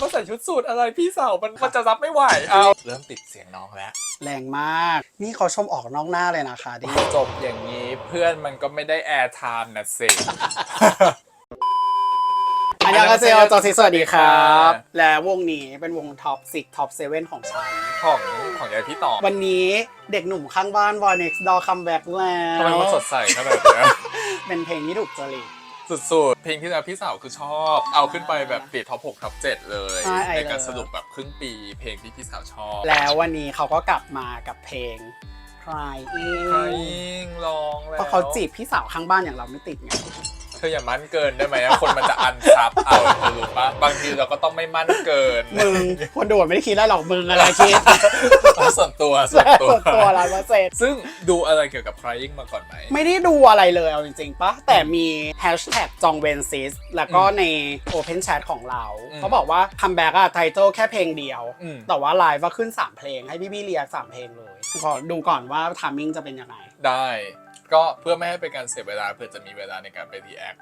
มาใส่ชุดสูทอะไรพี่สาวมันมันจะรับไม่ไหวเอาเริ่มติดเสียงน้องแล้ว แรงมาก นี่เขาชมออกนอกหน้าเลยนะคะดิจบอย่างนี้เพื่อนมันก็ไม่ได้แอร์ไทม์นะสิ อันยองอาเซโอจอสิสวัสดีครับค่ะและวงนี้เป็นวงท็อป6ท็อป7ของฉัน ของของยายพี่ต่อวันนี้เด็กหนุ่มข้างบ้าน Boy Next Door คัมแบ็กแล้วทำไมมันสดใสขนาดเนี้ยเป็นเพลงที่ถูกจริต สุดๆ เพลงที่แล้วพี่สาวคือชอบ เอาขึ้นไปแบบติดท็อป6ท็อป7เลยใช่ไอ้ในการเลยสรุปแบบครึ่งปีเพลงที่พี่สาวชอบแล้ววันนี้เขาก็กลับมากับเพลง Crying ใครยิ่งร้องแล้วเพราะเขาจีบพี่สาวข้างบ้านอย่างเราไม่ติดไงเธออย่ามั่นเกินได้ไหมอะคนมันจะอันซับเอาเธอรู้ปะบางทีเราก็ต้องไม่มั่นเกินมึงคนดูไม่ได้คิดอะไรหรอกมึงอะไรคิดส่วนตัวส่วนตัวส่วนตัวร้อยเปอร์เซ็นต์ซึ่งดูอะไรเกี่ยวกับ crying มาก่อนไหม ไม่ได้ดูอะไรเลยเอาจริงๆปะแต่มีแฮชแท็กจองเวนซิสแล้วก็ใน Open Chat ของเราอืมเขาบอกว่าคัมแบ็กอะไทเติลแค่เพลงเดียวอืมแต่ว่าไลฟ์ว่าขึ้น 3 เพลงให้พี่พี่ๆเรียก3เพลงเลยขอดูก่อนว่าทามมิ่งจะเป็นยังไงได้ ก็เพื่อไม่ให้เป็นการเสียเวลาเพื่อจะมีเวลาในการไปรีแอค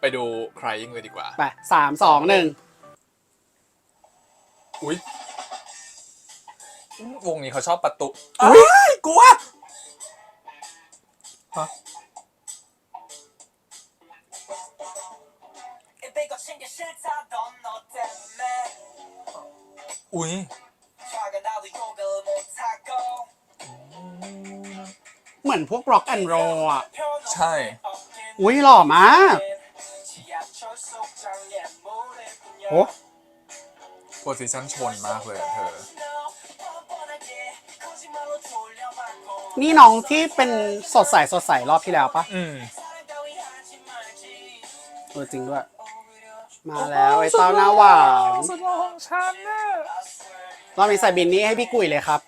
ไปดู crying เลยดีกว่า ไปสามสองหนึ่งอุ้ยวงนี้เขาชอบประตูอุ้ยกลัวฮะอุ้ย เหมือนพวกร็อกแอนด์โรอะ ใช่ อุ้ยหล่อมากโอ้โพสิชั่นชนมากเลยเธอ นี่น้องที่เป็นสดใสสดใสรอบที่แล้วปะอืมจริงด้วย มาแล้วไอ้เต้าหน้าหวานสุดหล่อของฉันน่ะรอมีใส่บินนี่ให้พี่กุ้ยเลยครับ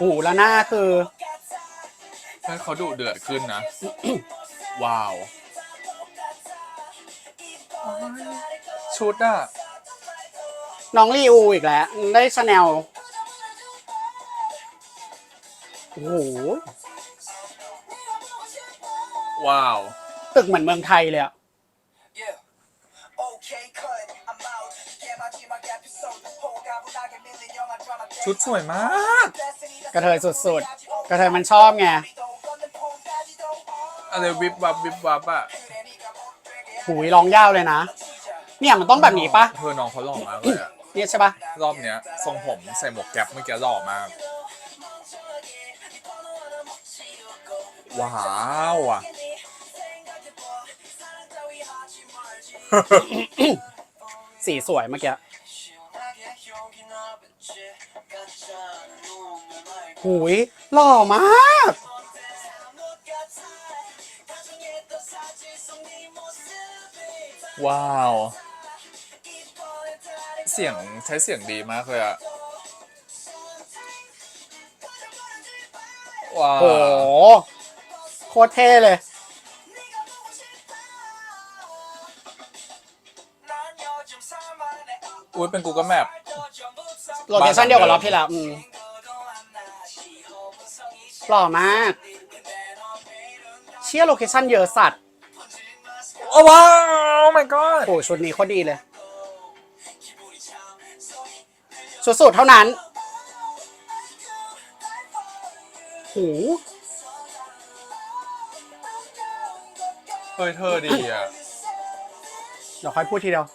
หูแล้วหน้าคือ มันเขาดุเดือดขึ้นนะ ว้าว ชุดอะน้องรีอูอีกแล้ว ได้ชาแนลโอ้โหว้าว ตึกเหมือนเมืองไทยเลยอะชุดสวยมาก กระเทยสุดๆ กระเทยมันชอบไง อะไรวิบวับวิบวับอะหูยร้องยาวเลยนะ เนี่ยมันต้องแบบนี้ปะเธอน้องเขาหล่อมากเลยอะเนี่ยใช่ปะรอบเนี้ยทรงผมใส่หมวกแก๊ปเมื่อกี้หล่อมาก ว้าวอะสีสวยเมื่อกี้หูยหล่อมาก ว้าว เสียงใช้เสียงดีมากเลยอะว้าวโห โคตรเท่เลย อุ้ยเป็น Google Map โลเคชั่นเดียวกับรอบที่แล้วอืมหล่อมากเชี่ยโลเคชั่นเยอะสัตว์ โอ้ว้าว my god โอ้ชุดนี้โคตรดีเลย สุดๆเท่านั้นหูเฮ้ยเธอดีอะ เดี๋ยวค่อยพูดทีเดียว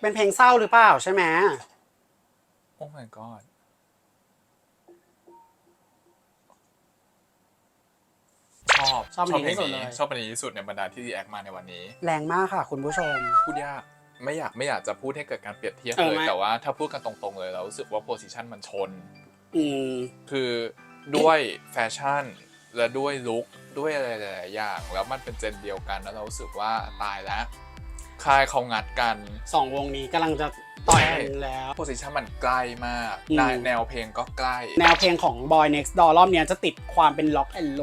เป็นเพลงเศร้าหรือเปล่าใช่ไหม โอ้ my god ชอบชอบอันนี้เพลงที่สุดเลย ชอบอันนี้ที่สุดในบรรดาที่รีแอคมาในวันนี้ แรงมากค่ะ คุณผู้ชม พูดยากไม่อยากไม่อยากจะพูดให้เกิดการเปรียบเทียบเออเลย ไม่ แต่ว่าถ้าพูดกันตรงๆเลยเรารู้สึกว่าโพสิชันมันชน อืม คือด้วยแฟชั่น และด้วยลุคด้วยอะไรหลายๆอย่างแล้วมันเป็นเจนเดียวกันแล้วเรารู้สึกว่าตายแล้วค่ายเขางัดกัน สองวงนี้กำลังจะ ต่อยกันแล้ว โพสิชันมันใกล้มากอืมแนวแนวเพลงก็ใกล้ แนวเพลงของ Boy Next Door รอบเนี้ยจะติดความเป็นล็อกแอนโล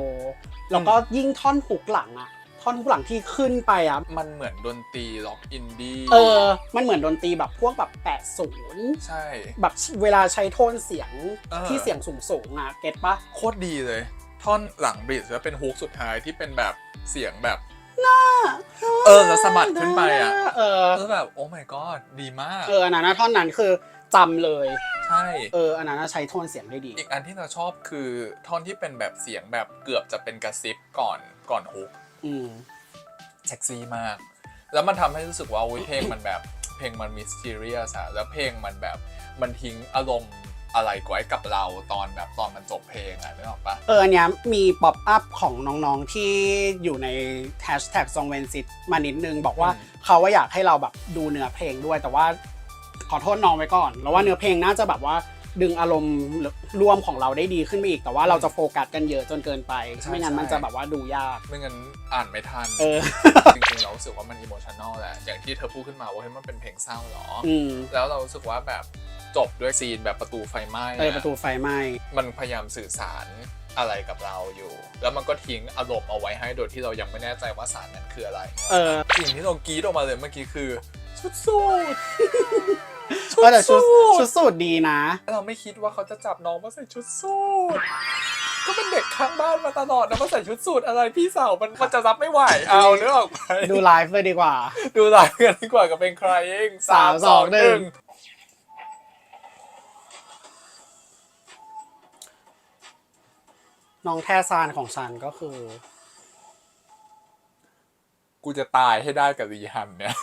แล้วก็ยิ่งท่อนฮุกหลังอะท่อนฮุกหลังที่ขึ้นไปอะมันเหมือนดนตรีล็อกอินดี้เออ มันเหมือนดนตรีแบบพวกแบบแปดศูนย์ใช่ แบบเวลาใช้โทนเสียงเออ ที่เสียงสูงๆอะเก็ตปะ โคตรดีเลย ท่อนหลังบริดแล้วเป็นฮุกสุดท้ายที่เป็นแบบเสียงแบบ เออแล้วสะบัดขึ้นไปอะเออแล้วแบบโอ้ my god ดีมาก เอออันนั้นนะท่อนนั้นคือจำเลย ใช่ เอออันนั้นนะใช้โทนเสียงได้ดี อีกอันที่เราชอบคือท่อนที่เป็นแบบเสียงแบบเกือบจะเป็นกระซิบก่อนก่อนฮุกอืมเซ็กซี่มาก แล้วมันทำให้รู้สึกว่าอุ๊ยเพลงมันแบบเพลงมันมิส t ีเรียสอะแล้วเพลงมันแบบมันทิ้งอารมณ์ อะไรไว้กับเราตอนแบบตอนมันจบเพลงอะนึกออกปะเอออันเนี้ยมีป๊อปอัพของน้องๆที่อยู่ในแฮชแท็กซองเวนซิตมานิดนึง บอกว่าอืมเขาว่าอยากให้เราแบบดูเนื้อเพลงด้วยแต่ว่าขอโทษน้องไว้ก่อน แล้วว่าเนื้อเพลงน่าจะแบบว่า ดึงอารมณ์รวมของเราได้ดีขึ้นไปอีกแต่ว่าเราจะโฟกัสกันเยอะจนเกินไปไม่งั้นมันจะแบบว่าดูยาก ไม่งั้นอ่านไม่ทันเออจริงๆเรารู้สึกว่ามันอิโมชันแนลแหละอย่างที่เธอพูดขึ้นมาว่าเฮ้ยมันเป็นเพลงเศร้าเหรอออืมแล้วเรารู้สึกว่าแบบจบด้วยซีนแบบประตูไฟไหม้เออประตูไฟไหม้มันพยายามสื่อสารอะไรกับเราอยู่ แล้วมันก็ทิ้งอารมณ์เอาไว้ให้โดยที่เรายังไม่แน่ใจว่าสารนั้นคืออะไร เออ สิ่งที่เรากรีดออกมาเลยเมื่อกี้คือชุดสู ทเออแต่ชุดสูทชุดสูตรดีนะ เราไม่คิดว่าเขาจะจับน้องมาใส่ชุดสูทก็เป็นเด็กข้างบ้านมาตลอดนะมาใส่ชุดสูทอะไรพี่สาวมันมันจะรับไม่ไหว เอาเนื้อออกไปดูไลฟ์เลยดีกว่า ดูหลายกันดีกว่ากับเป็นใครเองสามสองหนึ่ง น้องแทซานของฉันก็คือ กูจะตายให้ได้กับรีฮันเนี่ย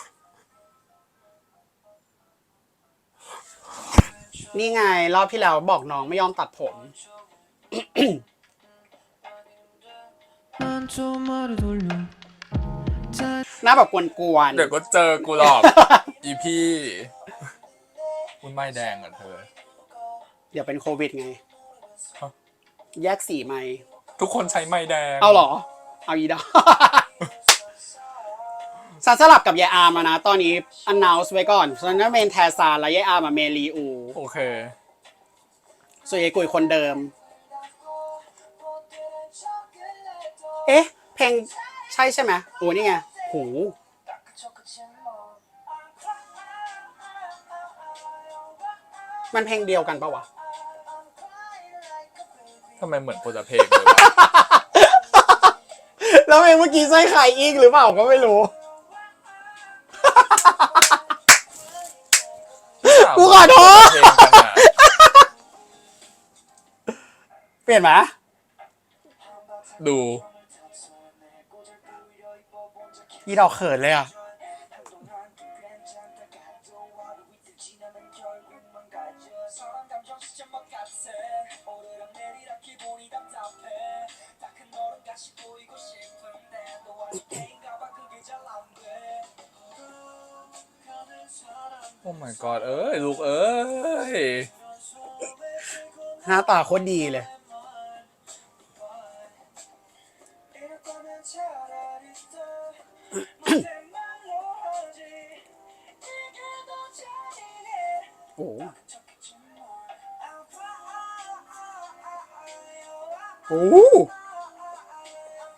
นี่ไง รอบที่แล้วบอกน้องไม่ยอมตัดผม หน้าแบบกวนเดี๋ยวก็เจอกูหลอก อีพี่คุณไม่แดงกันเธอ ๆ เดี๋ยวเป็นโควิดไงแยกสีไหม ทุกคนใช้ไม้แดงเอาเหรอ เอาอีดอ ฉันสลับกับยายอาร์มแล้วนะ ตอนนี้ announce ไว้ก่อนฉันนั้นเมนแทซานแล้วยายอาร์มมาเมลีอูโอเคส่วนยายกุยคนเดิม เอ๊ะ เพลงใช่ใช่ไหมโอ้นี่ไงหูมันเพลงเดียวกันปะวะ ทำไมเหมือนคนละเพลงเลยวะ แล้วเพลงเมื่อกี้ใช่ใครอีกหรือเปล่าก็ไม่รู้ กูขอโทษ เพลงกันอะเปลี่ยนไหมดูอีดอกเขินเลยอะ โอ้ my god เอ้ยลูกเอ้ยหน้าตาโคตรดีเลย โอ้โหโอ้โห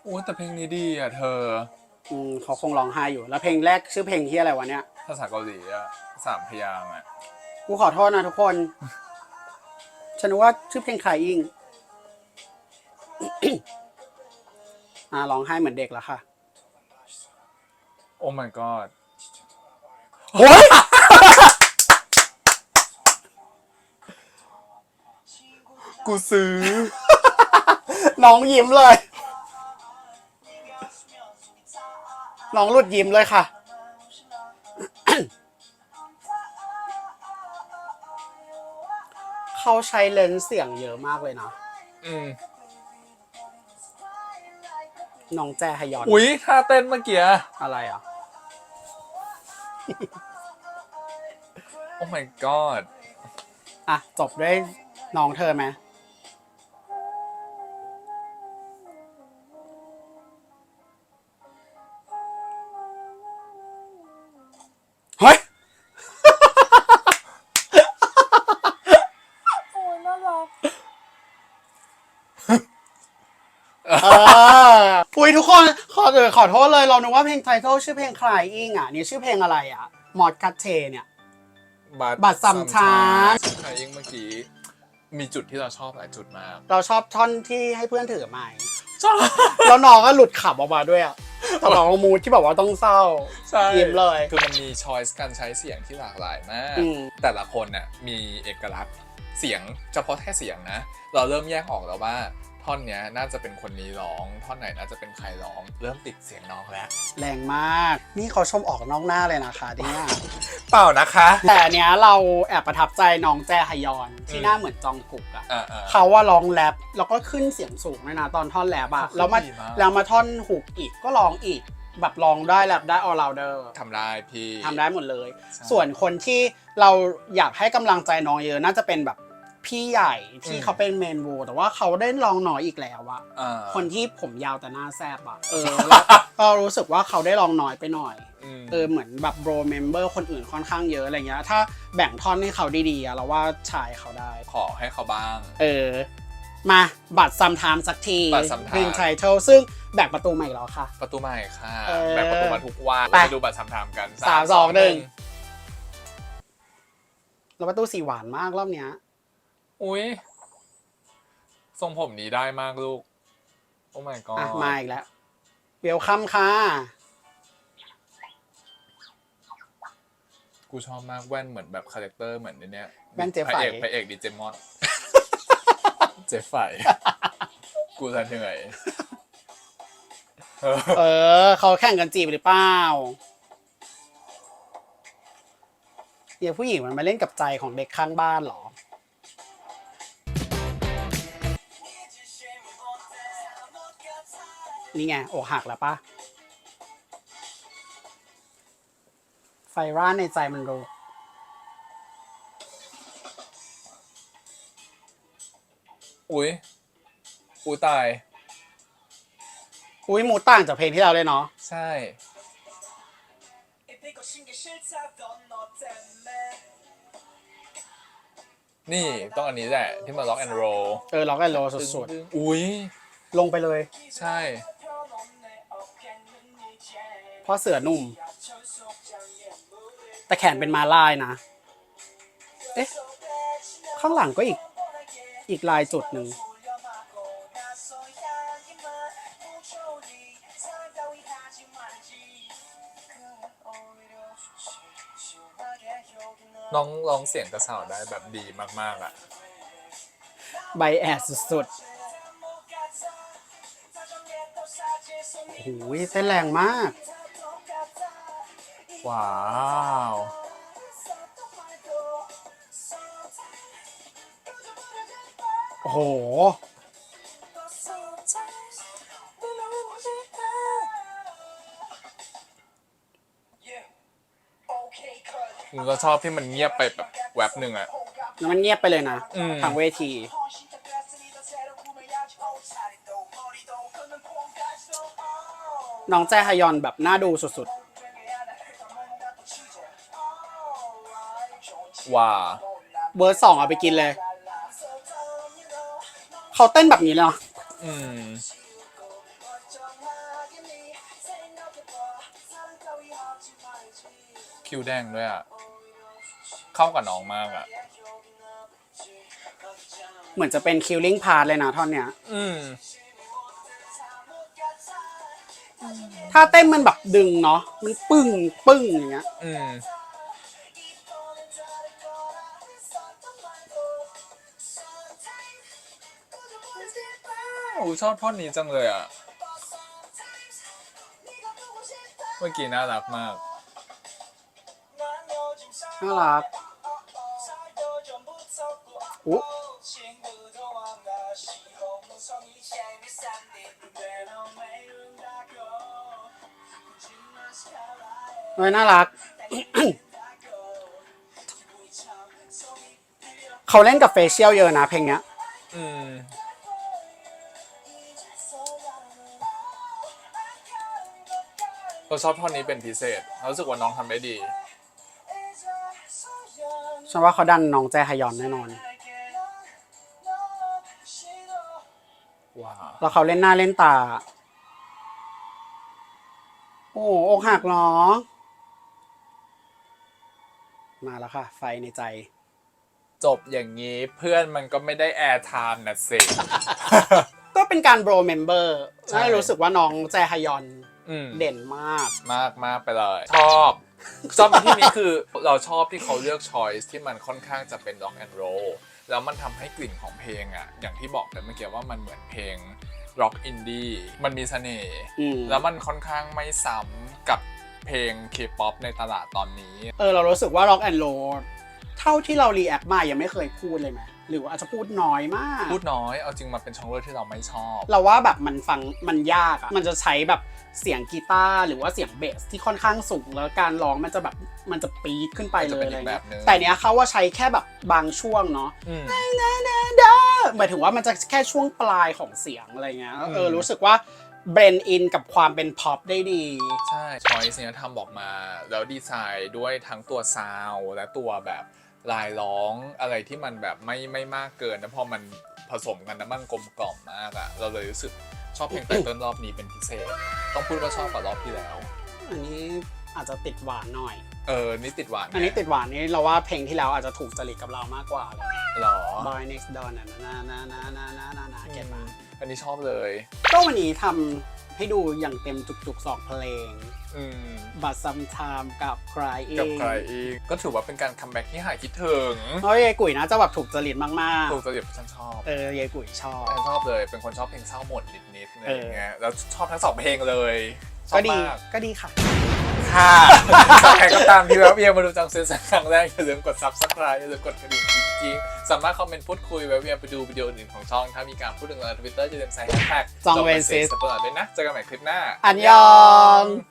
โอ้ยแต่เพลงนี้ดีอะเธอ อืมเขาคงร้องไห้อยู่ แล้วเพลงแรกชื่อเพลงที่อะไรวะเนี่ย ภาษาเกาหลีอะสามพยางค์อะกูขอโทษนะทุกคน ฉันนึกว่าชื่อเพลงคายอิง อ่าร้องไห้เหมือนเด็กแล้วค่ะ โอ้ my god โอ้ยกูซื้อ น้องยิ้มเลย น้องหลุดยิ้มเลยค่ะ เขาใช้เลนส์เสียงเยอะมากเลยนะอืมน้องแจฮยอนอุ๊ยท่าเต้นเมื่อกี้อะไรอะ โอ้ my god อะ จบด้วยน้องเธอไหม เออขอโทษเลยเรานึกว่าเพลงไททอลชื่อเพลงคลายอิงอะนี่ชื่อเพลงอะไรอะมอดกัตเทเนี่ยบัตรบัตรสำชาญใครยิ่งเมื่อกี้มีจุดที่เราชอบหลายจุดมาก เราชอบท่อนที่ให้เพื่อนถือไม้ชอบแล้วน้องก็หลุดขับออกมาด้วยอะตลอดมูดที่แบบว่าต้องเศร้าใช่ยิ้มเลย คือมันมีช้อยส์การใช้เสียงที่หลากหลายมากอืมแต่ละคนน่ะมีเอกลักษณ์เสียงเฉพาะแค่เสียงนะ เราเริ่มแยกออกแล้วว่า ท่อนเนี้ยน่าจะเป็นคนนี้ร้อง ท่อนไหนน่าจะเป็นใครร้อง เริ่มติดเสียงน้องแล้ว แรงมาก นี่เขาชมออกนอกหน้าเลยนะคะเนี่ย เปล่านะคะ แต่อันเนี้ยเราแอบประทับใจน้องแจฮยอน ที่อืมหน้าเหมือนจองกุกอะอ่าๆ เขาว่าร้องแรปแล้วก็ขึ้นเสียงสูงด้วยนะตอนท่อนแรปอะเขาขึ้นแล้วมาดีมาก แล้วมาท่อนหุกอีกก็ร้องอีก แบบร้องได้แรปได้ออลาวเดอร์ทำได้พี่ ทำได้หมดเลย ใช่ ส่วนคนที่เราอยากให้กำลังใจน้องเยอะน่าจะเป็นแบบ พี่ใหญ่ที่อืมเขาเป็นเมนโวแต่ว่าเขาได้ลองน้อยอีกแล้วอะอ่าคนที่ผมยาวแต่หน้าแซบอะเออแล้วก็รู้สึกว่าเขาได้ลองน้อยไปหน่อยมเออเหมือนแบบโบรเมมเบอร์คนอื่นค่อนข้างเยอะอะไรเงี้ย ถ้าแบ่งท่อนให้เขาดีๆอะเราว่าชายเขาได้ ขอให้เขาบ้าง เออ มาบัตรซัมไทม์สักทีบัตร Sometime ริงไทเทลซึ่งแบกประตูใหม่แล้วค่ะ ประตูใหม่ค่ะเออแบบประตูมาทุกวันไปเราไปดูบัตรสามทามกันสามสองหนึ่งแล้วประตูสีหวานมากรอบเนี้ย อุ้ยทรงผมนี้ได้มากลูก โอ้ my god อะมาอีกแล้วเวลคัมค่ะ กูชอบมากแว่นเหมือนแบบคาแรคเตอร์เหมือนในเนี้ยแว่นเจ๊พระไฝเอกพระเอกดิเจมอน เจ๊ไฝกูจะเหนื่อยเออเออ เขาแข่งกันจีบหรือเปล่าเดี๋ยวผู้หญิงมันมาเล่นกับใจของเด็กข้างบ้านเหรอ นี่ไงอกหักแล้วปะไฟร่านในใจมันรู้อุ้ยอุ้ยตาย อุ้ยหมูต่างจากเพลงที่เราเลยเนาะใช่ นี่ต้องอันนี้แหละที่มาล็อกแอนด์โรเออล็อกแอนโลสุดอุ้ยๆลงไปเลย ใช่เพราะเสือหนุ่ม แต่แขนเป็นมาลายนะ เอ๊ะ ข้างหลังก็อีก อีกลายจุดหนึ่ง น้องร้องเสียงกระสาวได้แบบดีมาก ๆ อะ ใบแอดสุดๆโอ้โหเต้นแรงมาก ว้าว โอ้โห ผมก็ชอบที่มันเงียบไปแบบแวบหนึ่งอะแล้วมันเงียบไปเลยนะอืม ทางเวที น้องแจฮยอนแบบน่าดูสุด ว้าๆเวอร์สองเอาไปกินเลย เขาเต้นแบบนี้เลยเนาะอืม คิวแดงด้วยอะ เข้ากับน้องมากอะ เหมือนจะเป็นคิลลิ่งพาร์ทเลยนะท่อนเนี้ย อืม ถ้าเต้นมันแบบดึงเนาะมันปึ้งปึ้งอย่างเงี้ย อืม ชอบท่อนนี้จังเลยอะ เมื่อกี้น่ารักมาก น่ารักอุ๊เฮ้ยน่ารัก เขาเล่นกับเฟเชียลเยอะนะเพลงเนี้ย อืม เราชอบท่อนนี้เป็นพิเศษเรารู้สึกว่าน้องทำได้ดี ฉันว่าเขาดันน้องแจฮยอนแน่นอน ว้าว แล้วเขาเล่นหน้าเล่นตา โอ้โหอกหักเหรอ มาแล้วค่ะ ไฟในใจ จบอย่างนี้เพื่อนมันก็ไม่ได้แอร์ไทม์นะสิ ก็เป็นการโบรเมมเบอร์ใช่ได้รู้สึกว่าน้องแจฮยอน อืมเด่นมาก มากมากไปเลย ชอบชอบในที่นี้คือเราชอบที่เขาเลือกชอยส์ที่มันค่อนข้างจะเป็น rock and roll แล้วมันทำให้กลิ่นของเพลงอะอย่างที่บอกไปเมื่อกี้ว่ามันเหมือนเพลง rock indie มันมีเสน่ห์อืม แล้วมันค่อนข้างไม่ซ้ำกับเพลง K-pop ในตลาดตอนนี้ เออเรารู้สึกว่า Rock and Roll เท่าที่เรารีแอคมายังไม่เคยพูดเลยไหมหรือว่าอาจจะพูดน้อยมาก พูดน้อยเอาจริงมันเป็นช่องเลือกที่เราไม่ชอบ เราว่าแบบมันฟังมันยากอะมันจะใช้แบบ เสียงกีตาร์หรือว่าเสียงเบสที่ค่อนข้างสูงแล้วการร้องมันจะแบบมันจะปี๊ดขึ้นไปเลยมันจะเป็นอะไรอีกแบเงี้บยนึงแต่เนี้ยเขาว่าใช้แค่แบบบางช่วงเนาะอืมหมายถึงว่ามันจะแค่ช่วงปลายของเสียงอะไรเงี้ยเอออืมรู้สึกว่าเบรนอินกับความเป็นพ็อปได้ดี ใช่ชอยส์เนี้ยทำออกมา แล้วดีไซน์ด้วยทั้งตัวซาวด์และตัวแบบลายร้องอะไรที่มันแบบไม่ไม่มากเกินนะพอมันผสมกันแล้วมันกลมกล่อมมากอะเราเลยรู้สึก ชอบเพลงไตเติ้ลรอบนี้เป็นพิเศษ ต้องพูดว่าชอบกว่ารอบที่แล้ว อันนี้อาจจะติดหวานหน่อย เออ นี่ติดหวานอันนี้ติดหวานนี่เราว่าเพลงที่แล้วอาจจะถูกจริตกับเรามากกว่าเลย หรอ Boy Next Door นะนะนะนะนะนะนะนะเก็ตมาอันนี้ชอบเลย ก็วันนี้ทำ ให้ดูอย่างเต็มจุกๆสองเพลง อืมบัตซัมไทม์กับใครเอกับงใครอีกก็ถือว่าเป็นการคัมแบ็กที่หายคิดถึงเพราะยายกุ๋ยน่าจะแบบถูกจริตมากถูกจริตฉันชอบๆ เออยายกุ๋ยชอบ ฉันชอบเลย เป็นคนชอบเพลงเศร้าหมดนิดๆอะไรเออออย่างเงี้ยแล้วชอบทั้งสองเพลงเลยชอก็บดีมากก็ดีค่ะ ค่ะใครก็ตามที่แวะเวียนมาดูจังเซนสักครั้งแรกอย่าลืมกด subscribe อย่าลืมกดกระดิ่งจริงๆ สามารถคอมเมนต์พูดคุยแวะเวียนไปดูวิดีโออื่นของช่อง ถ้ามีการพูดถึงในทวิตเตอร์อย่าลืมใส่แฮชแท็กจองเวนซิสสปอร์ตด้วยนะเจอกันใหม่คลิปหน้า อันยอง